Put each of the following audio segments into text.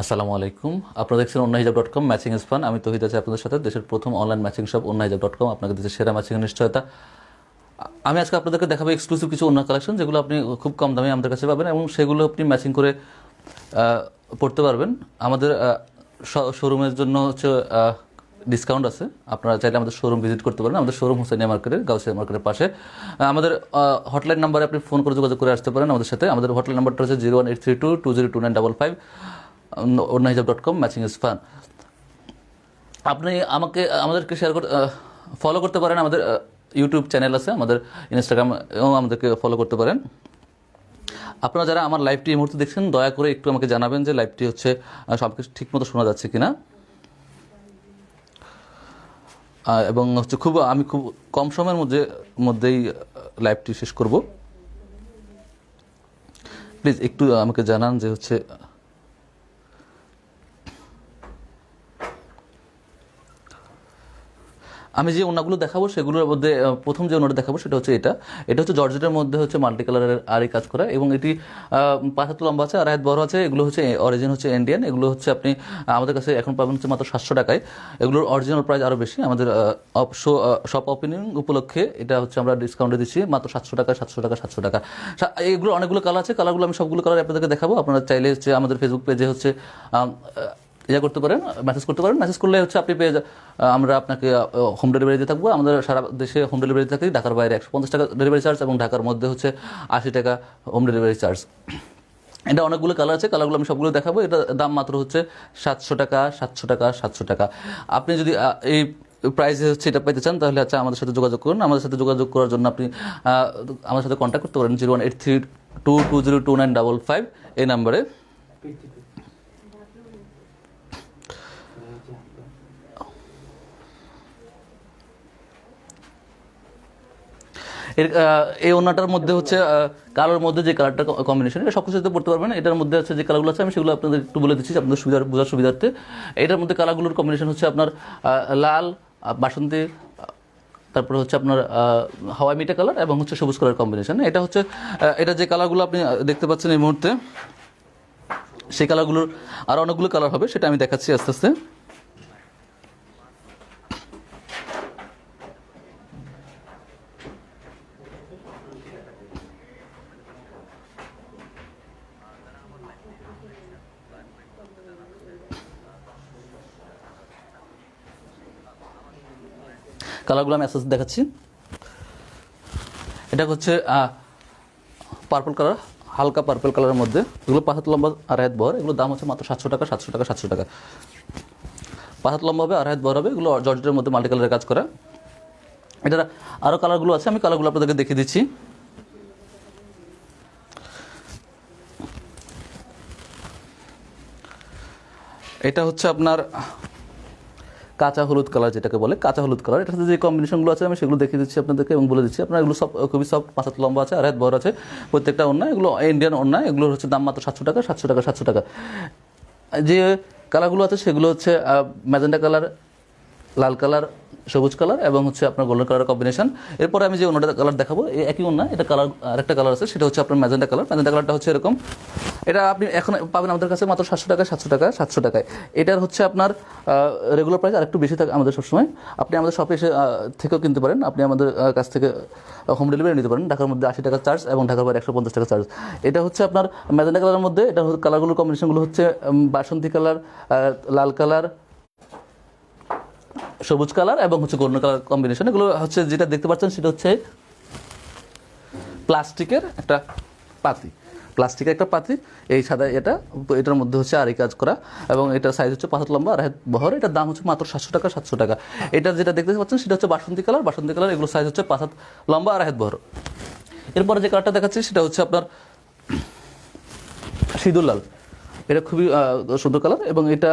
আসসালামু আলাইকুম। আপনারা দেখছেন অন্য হিজাব ডট কম ম্যাচিং ইস আমি তহিদ আছি আপনাদের সাথে। দেশের প্রথম অনলাইন ম্যাচিং শপ অন্য হিজাব ডট কম। আপনাকে দেশের সেরা ম্যাচিং নিশ্চয়তা। আমি আজকে আপনাদেরকে দেখাবো এক্সক্লুসিভ কিছু অন্য কালেকশন যেগুলো আপনি খুব কম দামে আমাদের কাছে পাবেন এবং সেগুলো আপনি ম্যাচিং করে পড়তে পারবেন। আমাদের শোরুমের জন্য হচ্ছে ডিসকাউন্ট আছে। আপনারা চাইলে আমাদের শোরুম ভিজিট করতে পারেন। আমাদের শোরুম হোসেনিয়া মার্কেটের গাউসিয়া মার্কেটের পাশে। আমাদের হটলাইন নাম্বারে আপনি ফোন করে যোগাযোগ করে আসতে পারেন আমাদের সাথে। আমাদের হটলাইন নাম্বারটা হচ্ছে zero one eight three two two zero two nine double five Anya Hijab dot com matching is fun আপনি আমাকে, আমাদেরকে শেয়ার করতে ফলো করতে পারেন। আমাদের ইউটিউব চ্যানেল আছে, আমাদের ইনস্টাগ্রাম এবং আমাদেরকে ফলো করতে পারেন। আপনারা যারা আমার লাইভটি এই মুহূর্তে দেখছেন, দয়া করে একটু আমাকে জানাবেন যে লাইভটি হচ্ছে সব কিছু ঠিকমতো শোনা যাচ্ছে কিনা। এবং হচ্ছে খুব, আমি খুব কম সময়ের মধ্যে, মধ্যেই লাইভটি শেষ করব। প্লিজ একটু আমাকে জানান যে হচ্ছে আমি যে ওনাগুলো দেখাবো, সেগুলোর মধ্যে প্রথম যে ওনাটা দেখাবো সেটা হচ্ছে এটা। এটা হচ্ছে জর্জেটের মধ্যে হচ্ছে মাল্টি কালারের আরই কাজ করা এবং এটি পাঁচ লম্বা আছে আর বড় আছে। এগুলো হচ্ছে অরিজিন হচ্ছে ইন্ডিয়ান এগুলো হচ্ছে আপনি আমাদের কাছে এখন পাবেন হচ্ছে মাত্র সাতশো টাকায়। এগুলোর অরিজিনাল প্রাইস আরও বেশি। আমাদের শপ ওপেনিং উপলক্ষে এটা হচ্ছে আমরা ডিসকাউন্টে দিচ্ছি মাত্র সাতশো টাকা সাতশো টাকা সাতশো টাকা এগুলো অনেকগুলো কালার আছে। কালারগুলো আমি সবগুলো কালার আপনাদেরকে দেখাবো। আপনারা চাইলে হচ্ছে আমাদের ফেসবুক পেজে হচ্ছে ইয়ে করতে পারেন মেসেজ করতে পারেন। মেসেজ করলে হচ্ছে আপনি পেয়ে আমরা আপনাকে হোম ডেলিভারি দিয়ে থাকব। আমাদের সারা দেশে হোম ডেলিভারি থাকে। ঢাকার বাইরে একশো পঞ্চাশ টাকা ডেলিভারি চার্জ এবং ঢাকার মধ্যে হচ্ছে আশি টাকা হোম ডেলিভারি চার্জ এটা অনেকগুলো কালার আছে। কালারগুলো আমি সবগুলো দেখাবো। এটা দাম মাত্র হচ্ছে সাতশো টাকা সাতশো টাকা সাতশো টাকা। আপনি যদি এই প্রাইসে হচ্ছে এটা পেতে চান, তাহলে আচ্ছা আমাদের সাথে যোগাযোগ করুন। আমাদের সাথে যোগাযোগ করার জন্য আপনি আমাদের সাথে কন্ট্যাক্ট করতে পারেন। Zero one eight three two two zero two nine double five এই নাম্বারে। এর এই ওনাটার মধ্যে হচ্ছে কালোর মধ্যে যে কালারটা কম্বিনেশন এটা সব কিছুতে পড়তে পারবেন। এটার মধ্যে আছে যে কালারগুলো আছে, আমি সেগুলো আপনাদের একটু বলে দিচ্ছি, আপনাদের সুবিধার, বোঝার সুবিধার্থে। এটার মধ্যে কালারগুলোর কম্বিনেশন হচ্ছে আপনার লাল বাসন্তী তারপরে হচ্ছে আপনার হাওয়াই মিটা কালার এবং হচ্ছে সবুজ কালার কম্বিনেশন এটা হচ্ছে এটা যে কালারগুলো আপনি দেখতে পাচ্ছেন এই মুহূর্তে, সেই কালারগুলোর আরও অনেকগুলো কালার হবে, সেটা আমি দেখাচ্ছি আস্তে আস্তে। কালারগুলো আমি আস্তে দেখাচ্ছি। এটা হচ্ছে পার্পল কালার হালকা পার্পল কালারের মধ্যে। এগুলো পাঁচ হাত লম্বা আর হাত বহর দাম হচ্ছে মাত্র সাতশো টাকা সাতশো টাকা সাতশো টাকা। পাঁচ হাত লম্বা হবে আর হাত বহর হবে। এগুলো জর্জেটের মধ্যে মাল্টি কালারের কাজ করা। এটার আরও কালারগুলো আছে, আমি কালারগুলো আপনাদেরকে দেখিয়ে দিচ্ছি। এটা হচ্ছে আপনার কাঁচা হলুদ কালার যেটাকে বলে, কাঁচা হলুদ কালার সাথে যে কম্বিনেশনগুলো আছে, আমি সেগুলো দেখিয়ে দিচ্ছি আপনাদেরকে এবং বলে দিচ্ছি। আপনার এগুলো সব, খুবই সব পাঁচ লম্বা আছে, আর হাত বড় আছে। প্রত্যেকটা অন্য এগুলো ইন্ডিয়ান অন্য এগুলো হচ্ছে দাম মাত্র সাতশো টাকা সাতশো টাকা সাতশো টাকা। যে কালারগুলো আছে, সেগুলো হচ্ছে ম্যাজেন্ডা কালার লাল কালার সবুজ কালার এবং হচ্ছে আপনার গোল্ডেন কালার কম্বিনেশন এরপরে আমি যে অন্যটা কালার দেখাবো একই অন্য এটা কালার আরেকটা কালার আছে, সেটা হচ্ছে আপনার ম্যাজেন্ডা কালার ম্যাজেন্ডা কালারটা হচ্ছে এরকম। এটা আপনি এখন পাবেন আমাদের কাছে মাত্র সাতশো টাকা সাতশো টাকা সাতশো টাকায়। এটার হচ্ছে আপনার রেগুলার প্রাইস আরেকটু বেশি থাকে আমাদের সবসময়। আপনি আমাদের শপে এসে থেকেও কিনতে পারেন। আপনি আমাদের কাছ থেকে হোম ডেলিভারি নিতে পারেন। ঢাকার মধ্যে আশি টাকা চার্জ এবং ঢাকার বাইরে একশো পঞ্চাশ টাকা চার্জ এটা হচ্ছে আপনার ম্যাজেন্টা কালারের মধ্যে। এটা কালারগুলোর কম্বিনেশনগুলো হচ্ছে বাসন্তী কালার লাল কালার সবুজ কালার এবং হচ্ছে গোল্ডেন কালার কম্বিনেশন এগুলো হচ্ছে যেটা দেখতে পাচ্ছেন, সেটা হচ্ছে প্লাস্টিকের একটা পাতি। প্লাস্টিকের একটা পাতি, এই সাদা এটা, এটার মধ্যে হচ্ছে আরই কাজ করা এবং এটার সাইজ হচ্ছে পাঁচ লম্বা আর বহর। এটার দাম হচ্ছে মাত্র সাতশো টাকা সাতশো টাকা। এটা যেটা দেখতে পাচ্ছেন, সেটা হচ্ছে বাসন্তী কালার। বাসন্তী কালার এগুলো সাইজ হচ্ছে পাঁচ লম্বা আর বহর। এরপরে যে কালারটা দেখাচ্ছি, সেটা হচ্ছে আপনার সিঁদুর লাল। এটা খুবই সুন্দর কালার এবং এটা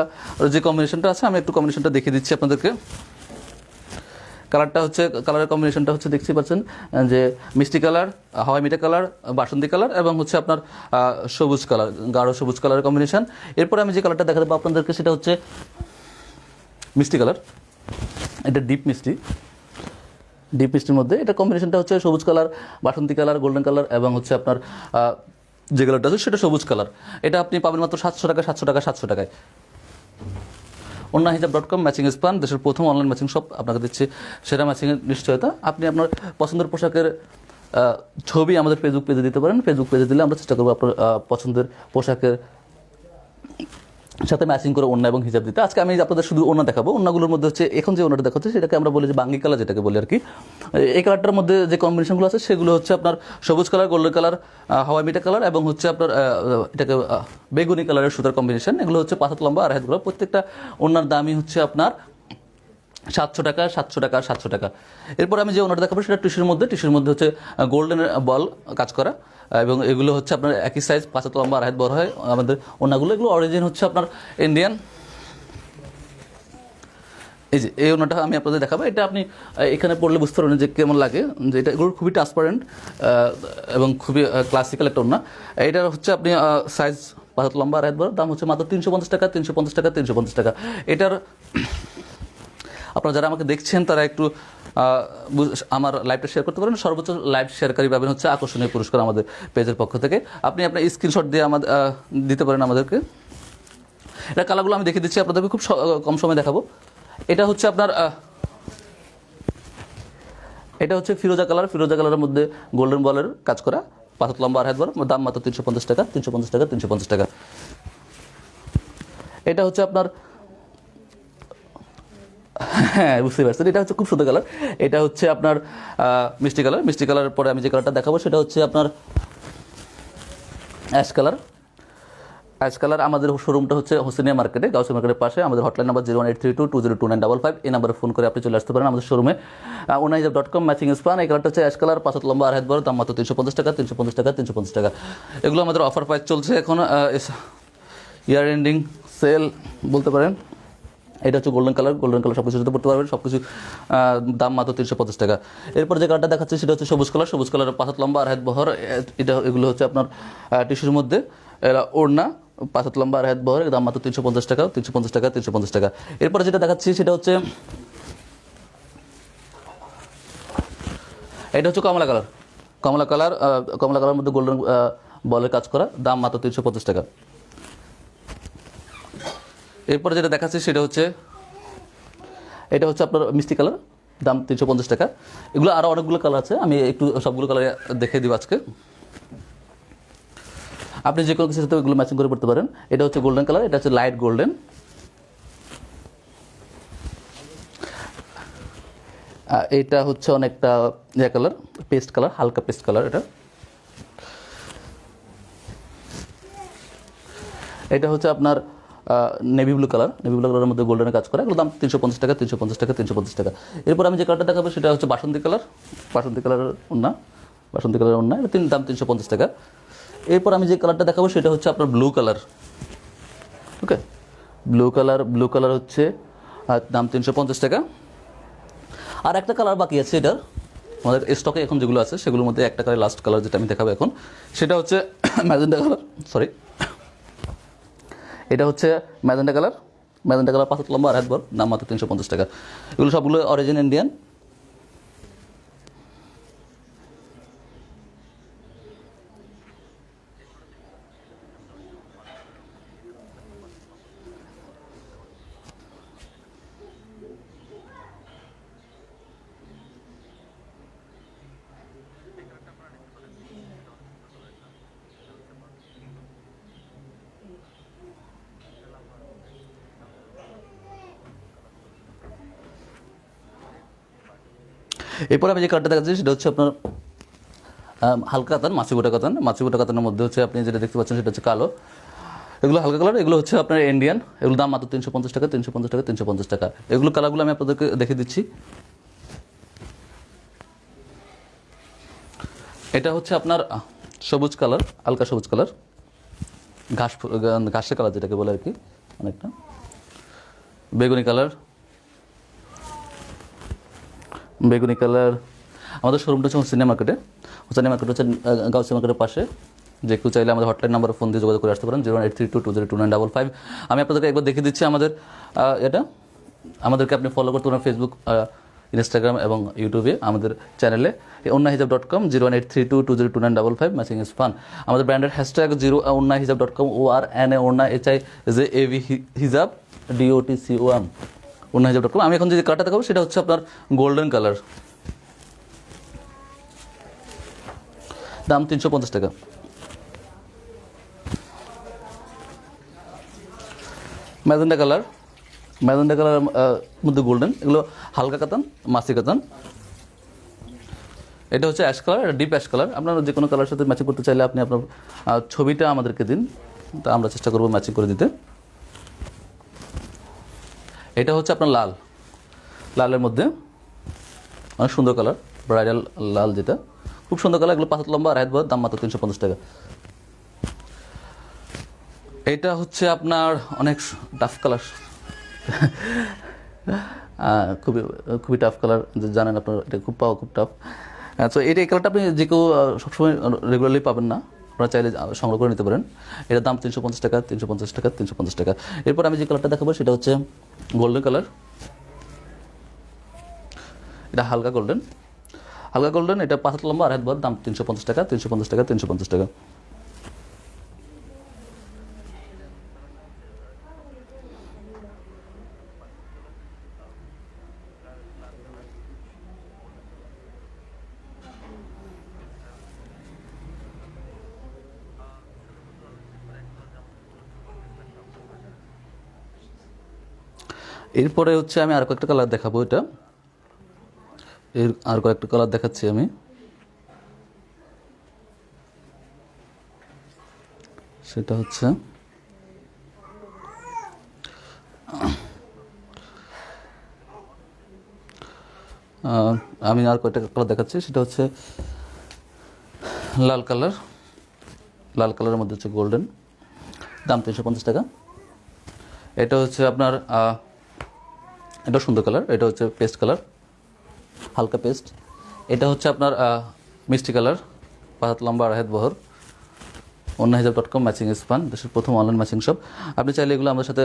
যে কম্বিনেশনটা আছে, আমি একটু কম্বিনেশনটা দেখিয়ে দিচ্ছি আপনাদেরকে। কালারটা হচ্ছে কালারের কম্বিনেশনটা হচ্ছে দেখতে পাচ্ছেন যে মিষ্টি কালার হাওয়াই মিঠা কালার বাসন্তী কালার এবং হচ্ছে আপনার সবুজ কালার গাঢ় সবুজ কালারের কম্বিনেশন এরপরে আমি যে কালারটা দেখা দেবো আপনাদেরকে, সেটা হচ্ছে মিষ্টি কালার এটা ডিপ মিষ্টি। ডিপ মিষ্টির মধ্যে, এটা কম্বিনেশনটা হচ্ছে সবুজ কালার বাসন্তী কালার গোল্ডেন কালার এবং হচ্ছে আপনার যে কালারটা আছে সেটা সবুজ কালার। এটা আপনি পাবেন মাত্র সাতশো টাকা সাতশো টাকা, সাতশো টাকায়। অন্য হিজাব ডট কম ম্যাচিং স্পান দেশের প্রথম অনলাইন ম্যাচিং শপ আপনাকে দিচ্ছে সেরা ম্যাচিংয়ের নিশ্চয়তা। আপনি আপনার পছন্দের পোশাকের ছবি আমাদের ফেসবুক পেজে দিতে পারেন। ফেসবুক পেজে দিলে আমরা চেষ্টা করব আপনার পছন্দের পোশাকের সাথে ম্যাচিং করে ওড়না এবং হিজাব দিতে। আজকে আমি আপনাদের শুধু ওড়না দেখাবো, ওড়নাগুলোর মধ্যে হচ্ছে এখন যে ওড়নাটা দেখাচ্ছে সেটাকে আমরা বলি যে বাঙ্গি কালার যেটাকে বলি আর কি। এই কালারটার মধ্যে যে কম্বিনেশনগুলো আছে সেগুলো হচ্ছে আপনার সবুজ কালার গোল্ডেন কালার হাওয়াই মিটা কালার এবং হচ্ছে আপনার এটাকে বেগুনি কালারের সুতার কম্বিনেশন এগুলো হচ্ছে পাঁচ লম্বা আর হাতগুলো প্রত্যেকটা ওড়নার দামই হচ্ছে আপনার সাতশো টাকা সাতশো টাকা সাতশো টাকা। এরপর আমি যে ওনাটা দেখাবো সেটা টিস্যুর মধ্যে। টিস্যুর মধ্যে হচ্ছে গোল্ডেন বল কাজ করা। এবং এগুলো হচ্ছে আপনার একই সাইজ পাঁচ হাত লম্বা আড়াই বড় হয়। আমাদের ওনাগুলো এগুলো অরিজিন হচ্ছে আপনার ইন্ডিয়ান এই যে, এই ওনাটা আমি আপনাদের দেখাবো। এটা আপনি এখানে পড়লে বুঝতে পারবেন যে কেমন লাগে। যে এটা এগুলো খুবই ট্রান্সপারেন্ট এবং খুবই ক্লাসিক্যাল একটা ওনা এটার হচ্ছে আপনি সাইজ পাঁচ লম্বা আড়াই বড়, দাম হচ্ছে মাত্র তিনশো পঞ্চাশ টাকা, তিনশো পঞ্চাশ টাকা, তিনশো পঞ্চাশ টাকা। এটার, আপনারা যারা আমাকে দেখছেন, তারা একটু আমার লাইভটা শেয়ার করতে পারেন। সর্বোচ্চ লাইভ শেয়ারকারী পাবেন হচ্ছে আকর্ষণীয় পুরস্কার আমাদের পেজের পক্ষ থেকে। আপনি আপনার স্ক্রিনশট দিয়ে আমাদের দিতে পারেন আমাদেরকে। এটা কালারগুলো আমি দেখে দিচ্ছি, আপনাদেরকে খুব কম সময় দেখাবো। এটা হচ্ছে আপনার এটা হচ্ছে ফিরোজা কালার ফিরোজা কালারের মধ্যে গোল্ডেন বলের কাজ করা। হাত লম্বা আর হাত বড়। দাম মাত্র তিনশো পঞ্চাশ টাকা। তিনশো পঞ্চাশ টাকা, তিনশো পঞ্চাশ টাকা। এটা হচ্ছে আপনার হ্যাঁ বুঝতে পারছেন এটা হচ্ছে খুব সুন্দর কালার এটা হচ্ছে আপনার মিষ্টি কালার মিষ্টি কালার পরে আমি যে কালারটা দেখাবো, সেটা হচ্ছে আপনার অ্যাশ কালার অ্যাশ কালার আমাদের শোরুমটা হচ্ছে হোসেনিয়া মার্কেটে গাউসি মার্কেটের পাশে। আমাদের hotline number zero one eight three two two zero two nine double five এই নাম্বারে ফোন করে আপনি চলে আসতে পারেন আমাদের শোরুমে ওনাইজাব ডট কম ম্যাচিং স্পান এই কালারটা হচ্ছে অ্যাশ কালার পাঁচ লম্বা হাত বড়, দাম মাত্র তিনশো পঞ্চাশ টাকা, তিনশো পঞ্চাশ টাকা, তিনশো পঞ্চাশ টাকা। এগুলো আমাদের অফার প্রাইস চলছে এখন ইয়ার এন্ডিং সেল বলতে পারেন। এটা হচ্ছে গোল্ডেন কালার গোল্ডেন কালার সব কিছু পড়তে পারবেন সব কিছু দাম মাত্র তিনশো পঞ্চাশ টাকা। এরপর যে কালারটা দেখাচ্ছে সেটা হচ্ছে সবুজ কালার সবুজ কালার পাঁচ হাত লম্বা আর হাত বহর এটা, এগুলো হচ্ছে আপনার টিস্যুর মধ্যে। এরা ওড়না পাঁচ হাত লম্বা আর হাত বহর দাম মাত্র তিনশো পঞ্চাশ টাকা, তিনশো পঞ্চাশ টাকা, তিনশো পঞ্চাশ টাকা। এরপরে যেটা দেখাচ্ছি সেটা হচ্ছে, এটা হচ্ছে কমলা কালার কমলা কালার কমলা কালার মধ্যে গোল্ডেন বলের কাজ করা, দাম মাত্র তিনশো পঞ্চাশ টাকা। এরপরে যেটা দেখাচ্ছি সেটা হচ্ছে, এটা হচ্ছে আপনার মিষ্টি কালার, দাম তিনশো পঞ্চাশ টাকা। এগুলো আরও অনেকগুলো কালার আছে, আমি একটু সবগুলো কালার দেখে দিব আজকে। আপনি যে কোনো কিছুর সাথে এগুলো ম্যাচিং করে পড়তে পারেন। এটা হচ্ছে গোল্ডেন কালার এটা হচ্ছে লাইট গোল্ডেন এটা হচ্ছে অনেকটা ইয়ে কালার পেস্ট কালার হালকা পেস্ট কালার এটা। এটা হচ্ছে আপনার navy blue colour navy blue কালারের মধ্যে গোল্ডেনের কাজ করা এগুলো দাম তিনশো পঞ্চাশ টাকা, তিনশো পঞ্চাশ টাকা, তিনশো পঞ্চাশ টাকা। এরপর আমি যে কালারটা দেখাবো সেটা হচ্ছে বাসন্তী কালার বাসন্তী কালারের ওন্না বাসন্তী কালারের ওন্না এটা তিন, দাম তিনশো পঞ্চাশ টাকা। এরপর আমি যে কালারটা দেখাবো সেটা হচ্ছে আপনার blue colour okay blue colour blue colour হচ্ছে দাম তিনশো পঞ্চাশ টাকা। আর একটা কালার বাকি আছে এটার, আমাদের স্টকে এখন যেগুলো আছে, সেগুলোর মধ্যে একটা কালার লাস্ট কালার যেটা আমি দেখাবো এখন, সেটা হচ্ছে ম্যাজেন্ডা কালার সরি এটা হচ্ছে ম্যাজেন্ডা কালার। ম্যাজেন্ডা কালার পাঁচ লম্বা আর বড়। দাম মাত্র তিনশো পঞ্চাশ টাকা। এগুলো সবগুলো অরিজিন ইন্ডিয়ান এরপর আমি যে কালারটা দেখাচ্ছি, সেটা হচ্ছে আপনার হালকা কাতান মাছিবোটা কাতান। মাছিবোটা কাতানের মধ্যে হচ্ছে আপনি যেটা দেখতে পাচ্ছেন, সেটা হচ্ছে কালো। এগুলো হালকা কালার এগুলো হচ্ছে আপনার ইন্ডিয়ান এগুলো দাম মাত্র তিনশো পঞ্চাশ টাকা, তিনশো পঞ্চাশ টাকা, তিনশো পঞ্চাশ টাকা। এগুলো কালারগুলো আমি আপনাদেরকে দেখে দিচ্ছি। এটা হচ্ছে আপনার সবুজ কালার হালকা সবুজ কালার ঘাস, ঘাসের কালার যেটাকে বলে আর কি, অনেকটা। বেগুনি কালার বেগুনি কালার। আমাদের শোরুমটা হচ্ছে হোসেনিয়া মার্কেটে। হোসেনিয়া মার্কেট হচ্ছে গাউসি মার্কেটের পাশে। যে কেউ চাইলে আমাদের হটলাইন নাম্বারে ফোন দিয়ে যোগাযোগ করে আসতে পারেন zero eight three two two zero two nine double five আমি আপনাদেরকে একবার দেখিয়ে দিচ্ছি আমাদের এটা। আমাদেরকে আপনি ফলো করতে পারেন ফেসবুক ইনস্টাগ্রাম এবং ইউটিউবে আমাদের চ্যানেলে Anya Hijab dot com zero one eight three two two zero two nine double five matching is fun আমাদের ব্র্যান্ডের hashtag zero Anya Hijab dot com O R N A Anya H I J A V Hijab D O T C O M Anya Hijab dot com আমি এখন যে কালারটা দেখাবো, সেটা হচ্ছে আপনার গোল্ডেন কালার দাম তিনশো পঞ্চাশ টাকা। ম্যাজেন্ডা কালার ম্যাজেন্ডা কালার মধ্যে গোল্ডেন এগুলো হালকা কাতান, মাসি কাতান। এটা হচ্ছে ash colour deep ash colour আপনারা যে কোনো কালার সাথে ম্যাচিং করতে চাইলে আপনি আপনার ছবিটা আমাদেরকে দিন। তা আমরা চেষ্টা করব ম্যাচিং করে দিতে। এটা হচ্ছে আপনার লাল। লালের মধ্যে অনেক সুন্দর কালার ব্রাইডাল লাল যেটা। খুব সুন্দর কালার, এগুলো পাঁচ লম্বা আর হাত দাম মাত্র তিনশো পঞ্চাশ টাকা। এটা হচ্ছে আপনার অনেক টাফ কালার খুবই খুবই টাফ কালার জানেন আপনার, এটা খুব পাওয়া খুব টাফ তো এটা, এই কালারটা আপনি যে কেউ সবসময় রেগুলারলি পাবেন না। আপনারা চাইলে সংগ্রহ করে নিতে পারেন। এটার দাম তিনশো পঞ্চাশ টাকা, তিনশো পঞ্চাশ টাকা, তিনশো পঞ্চাশ টাকা। এরপর আমি যে কালারটা দেখাবো, সেটা হচ্ছে গোল্ডেন কালার এটা হালকা গোল্ডেন হালকা গোল্ডেন এটা পাঁচ লম্বা, আর হাত বাদ দাম তিনশো পঞ্চাশ টাকা, তিনশো পঞ্চাশ টাকা, তিনশো পঞ্চাশ টাকা। এরপরে হচ্ছে আমি আর কয়েকটা কালার দেখাবো এটা। এর আর কয়েকটা কালার দেখাচ্ছি আমি। সেটা হচ্ছে আমি আর কয়েকটা কালার দেখাচ্ছি। সেটা হচ্ছে লাল কালার লাল কালারের মধ্যে হচ্ছে গোল্ডেন দাম তিনশো পঞ্চাশ টাকা। এটা হচ্ছে আপনার এটা সুন্দর কালার এটা হচ্ছে পেস্ট কালার হালকা পেস্ট এটা হচ্ছে আপনার মিষ্টি কালার পাহাত লম্বা আড়াইহাত বহর। অন্য হিজাব ডট কম ম্যাচিং স্পান দেশের প্রথম অনলাইন ম্যাচিং শপ আপনি চাইলে এগুলো আমাদের সাথে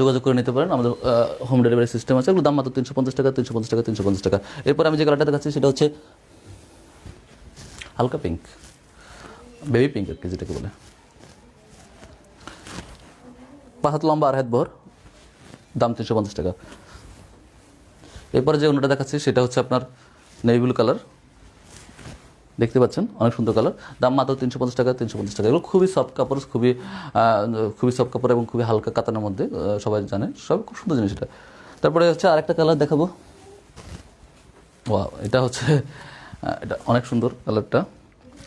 যোগাযোগ করে নিতে পারেন। আমাদের হোম ডেলিভারি সিস্টেম আছে। এগুলো দাম মাত্র তিনশো পঞ্চাশ টাকা, তিনশো পঞ্চাশ টাকা, তিনশো পঞ্চাশ টাকা। এরপর আমি যে কালারটা দেখাচ্ছি, সেটা হচ্ছে হালকা পিঙ্ক বেবি পিঙ্ক আর কি যেটাকে বলে। পাঁচ হাত লম্বা আর হাত বহর, দাম তিনশো পঞ্চাশ টাকা। এরপরে যে অন্যটা দেখাচ্ছি, সেটা হচ্ছে আপনার নেভি ব্লু কালার। দেখতে পাচ্ছেন? অনেক সুন্দর কালার। দাম মাত্র তিনশো পঞ্চাশ টাকা, তিনশো পঞ্চাশ টাকা। এগুলো খুবই সফট কাপড়, খুবই খুবই সফট কাপড় এবং খুবই হালকা কাতানের মধ্যে সবাই জানে। সব খুব সুন্দর জিনিস এটা। তারপরে হচ্ছে আরেকটা কালার দেখাবো। ওয়া এটা হচ্ছে এটা অনেক সুন্দর কালারটা।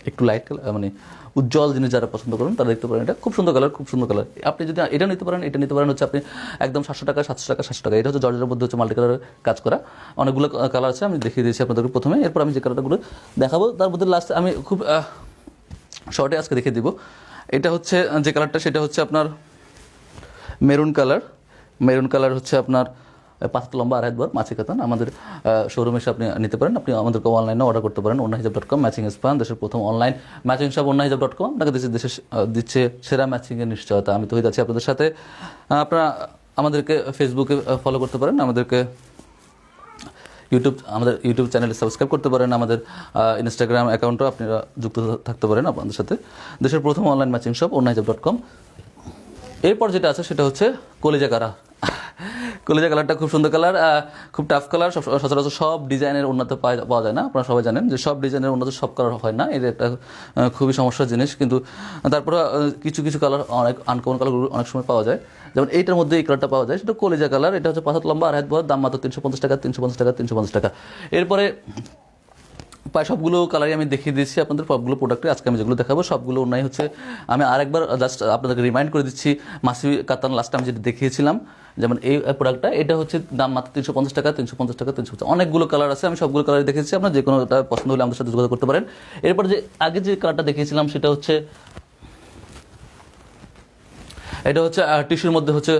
একটু লাইট কালার মানে উজ্জ্বল জিনিস যারা পছন্দ করেন, তারা দেখতে পারেন। এটা খুব সুন্দর কালার খুব সুন্দর কালার আপনি যদি এটা নিতে পারেন, এটা নিতে পারেন হচ্ছে আপনি একদম সাতশো টাকা সাতশো টাকা সাতশো টাকা। এটা হচ্ছে জর্জের মধ্যে হচ্ছে মাল্টি কালারের কাজ করা। অনেকগুলো কালার আছে, আমি দেখিয়ে দিয়েছি আপনাদেরকে প্রথমে। এরপর আমি যে কালারগুলো দেখাবো, তার মধ্যে লাস্ট আমি খুব শর্টে আজকে দেখিয়ে দিব। এটা হচ্ছে, যে কালারটা সেটা হচ্ছে আপনার মেরুন কালার মেরুন কালার হচ্ছে আপনার পাঁচ লম্বা আড়াই বার মাছি কাতান আমাদের শোরুমে এসে আপনি নিতে পারেন। আপনি আমাদেরকে অনলাইনে অর্ডার করতে পারেন। অন্য হিজাব ডট কম ম্যাচিং স্পান দেশের প্রথম অনলাইন ম্যাচিং সব অন্য হিজাব ডট কম আপনাকে দেশের দেশে দিচ্ছে সেরা ম্যাচিংয়ের নিশ্চয়তা। আমি তো হয়ে যাচ্ছি আপনাদের সাথে। আপনারা আমাদেরকে ফেসবুকে ফলো করতে পারেন। আমাদেরকে ইউটিউব আমাদের ইউটিউব চ্যানেলে সাবস্ক্রাইব করতে পারেন। আমাদের ইনস্টাগ্রাম অ্যাকাউন্টও আপনারা যুক্ত থাকতে পারেন আপনাদের সাথে। দেশের প্রথম online matching shop online dot com এরপর যেটা আছে সেটা হচ্ছে কলিজা কারা কলিজা কালারটা খুব সুন্দর কালার খুব টাফ কালার সব, সচরাচর সব ডিজাইনের উন্নত পাওয়া যায় না, আপনারা সবাই জানেন যে সব ডিজাইনের উন্নত সব কালার হয় না, এটা একটা খুবই সমস্যার জিনিস, কিন্তু তারপরে কিছু কিছু কালার অনেক আনকমন কালার অনেক সময় পাওয়া যায়, যেমন এইটার মধ্যে এই কালারটা পাওয়া যায়, সেটা কলেজা কালার এটা হচ্ছে পাথর লম্বা আর হাত বড় দাম মাত্র তিনশো পঞ্চাশ টাকা, তিনশো পঞ্চাশ টাকা, তিনশো পঞ্চাশ টাকা। এরপরে প্রায় সবগুলো কালারই আমি দেখিয়ে দিচ্ছি আপনাদের, সবগুলো প্রোডাক্টে আজকে আমি যেগুলো দেখাবো, সবগুলো অন্যায় হচ্ছে, আমি আরেকবার জাস্ট আপনাদেরকে রিমাইন্ড করে দিচ্ছি মাসি কাতান লাস্ট আমি যেটা দেখিয়েছিলাম, যেমন এই প্রোডাক্টটা এটা হচ্ছে দাম মাত্র তিনশো পঞ্চাশ টাকা, তিনশো পঞ্চাশ টাকা, তিনশো পঞ্চাশ, অনেকগুলো কালার আছে, আমি সবগুলো কালার দেখেছি আপনার যে কোনোটা পছন্দ হলে আমাদের সাথে যোগাযোগ করতে পারেন। এরপর যে আগে যে কালারটা দেখিয়েছিলাম, সেটা হচ্ছে, এটা হচ্ছে টিস্যুর মধ্যে হচ্ছে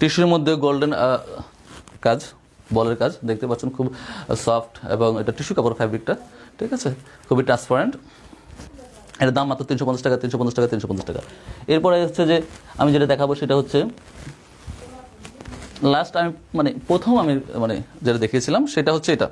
টিস্যুর মধ্যে গোল্ডেন কাজ। বলের কাজ, দেখতে পাচ্ছেন খুব সফট এবং এটা টিস্যু কাপড় ফ্যাব্রিকটা ঠিক আছে? খুবই ট্রান্সপারেন্ট এটার দাম মাত্র তিনশো পঞ্চাশ টাকা, তিনশো পঞ্চাশ টাকা, তিনশো পঞ্চাশ টাকা। এরপরে হচ্ছে যে, আমি যেটা দেখাবো সেটা হচ্ছে লাস্ট আমি মানে প্রথম আমি মানে যেটা দেখিয়েছিলাম, সেটা হচ্ছে এটা।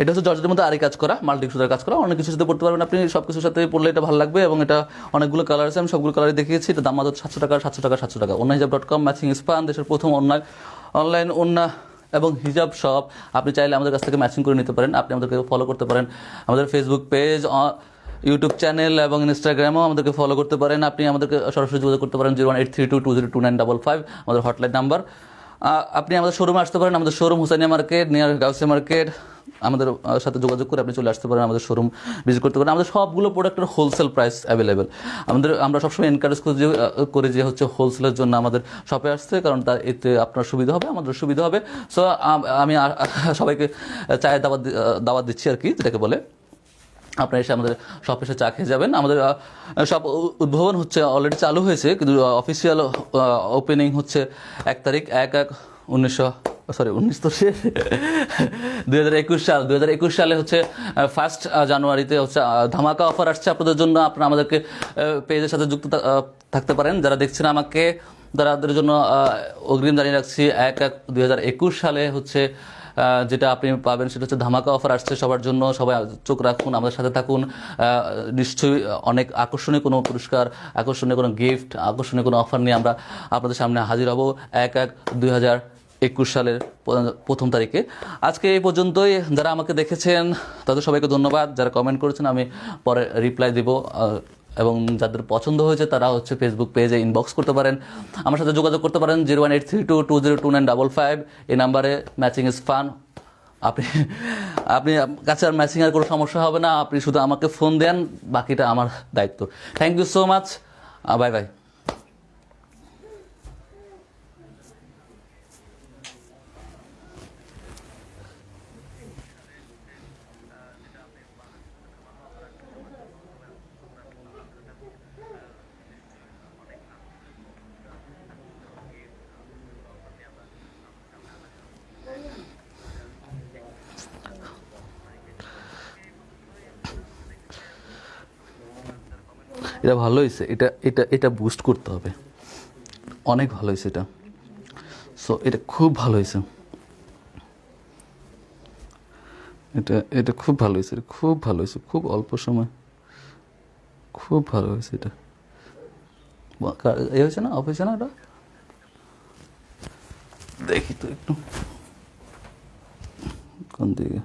এটা হচ্ছে জর্জেটের মধ্যে আরই কাজ করা মাল্টি সুতার কাজ করা। অনেক কিছুর সাথে পড়তে পারবেন আপনি সব কিছুর সাথে পড়লে এটা ভালো লাগবে এবং এটা অনেকগুলো কালার আছে, আমি সবগুলো কালারই দেখিয়েছি। এটা দাম মাত্র সাতশো টাকা সাতশো টাকা সাতশো টাকা। অন্য হিজাব ডট কম ম্যাচিং স্পান দেশের প্রথম অনলাইন অনলাইন অন্যা এবং হিজাব শপ আপনি চাইলে আমাদের কাছ থেকে ম্যাচিং করে নিতে পারেন। আপনি আমাদেরকে ফলো করতে পারেন। আমাদের ফেসবুক পেজ ইউটিউব চ্যানেল এবং ইনস্টাগ্রামও আমাদেরকে ফলো করতে পারেন। আপনি আমাদেরকে সরাসরি যোগাযোগ করতে পারেন zero one eight three two two zero two nine double five আমাদের হটলাইন নাম্বার আপনি আমাদের শোরুমে আসতে পারেন। আমাদের showroom Husainia market near Gausia market. আমাদের সাথে যোগাযোগ করে আপনি চলে আসতে পারেন, আমাদের শোরুম ভিজিট করতে পারেন। আমাদের সবগুলো প্রোডাক্টের হোলসেল প্রাইস অ্যাভেলেবেল আমাদের, আমরা সবসময় এনকারেজ করি যে হচ্ছে হোলসেলের জন্য আমাদের শপে আসতে, কারণ তার, এতে আপনার সুবিধা হবে আমাদের সুবিধা হবে। সো আমি সবাইকে চায়ের দাওয়াত দাওয়াত দিচ্ছি আর কি, যেটাকে বলে, আপনারা এসে আমাদের শপ এসে চা খেয়ে যাবেন। আমাদের সব উদ্ভাবন হচ্ছে অলরেডি চালু হয়েছে, কিন্তু অফিসিয়াল ওপেনিং হচ্ছে এক তারিখ, এক এক উনিশশো সরি উনিশ তো শেষ। দুই হাজার একুশ সাল, দুই হাজার একুশ সালে হচ্ছে ফার্স্ট জানুয়ারিতে হচ্ছে ধামাকা অফার আসছে। আপনাদের জন্য আপনারা আমাদেরকে পেজের সাথে যুক্ত থাকতে পারেন। যারা দেখছেন আমাকে তাদের জন্য অগ্রিম জানিয়ে রাখছি, এক এক দুই হাজার একুশ সালে হচ্ছে যেটা আপনি পাবেন, সেটা হচ্ছে ধামাকা অফার আসছে সবার জন্য। সবাই চোখ রাখুন, আমাদের সাথে থাকুন। নিশ্চয়ই অনেক আকর্ষণীয় কোনো পুরস্কার, আকর্ষণীয় কোনো গিফট আকর্ষণীয় কোনো অফার নিয়ে আমরা আপনাদের সামনে হাজির হব। এক এক দুই হাজার একুশ সালের প্রথম তারিখে। আজকে এই পর্যন্তই। যারা আমাকে দেখেছেন, তাদের সবাইকে ধন্যবাদ। যারা কমেন্ট করেছেন, আমি পরে রিপ্লাই দিব। এবং যাদের পছন্দ হয়েছে, তারা হচ্ছে ফেসবুক পেজে ইনবক্স করতে পারেন। আমার সাথে যোগাযোগ করতে পারেন zero one eight three two two zero two nine double five. এই নাম্বারে ম্যাচিং ইজ ফান আপনি আপনি কাছে আর ম্যাচিং আর কোনো সমস্যা হবে না। আপনি শুধু আমাকে ফোন দেন, বাকিটা আমার দায়িত্ব। Thank you so much bye bye এটা ভালো হয়েছে এটা এটা এটা বুস্ট করতে হবে। অনেক ভালো হয়েছে এটা। সো এটা খুব ভালো হয়েছে এটা এটা খুব ভালো হয়েছে খুব ভালো হয়েছে খুব অল্প সময়। খুব ভালো হয়েছে এটা। এ হয়েছে না অফ হয়েছে না এটা? দেখি তো একটু। কোন দিকে?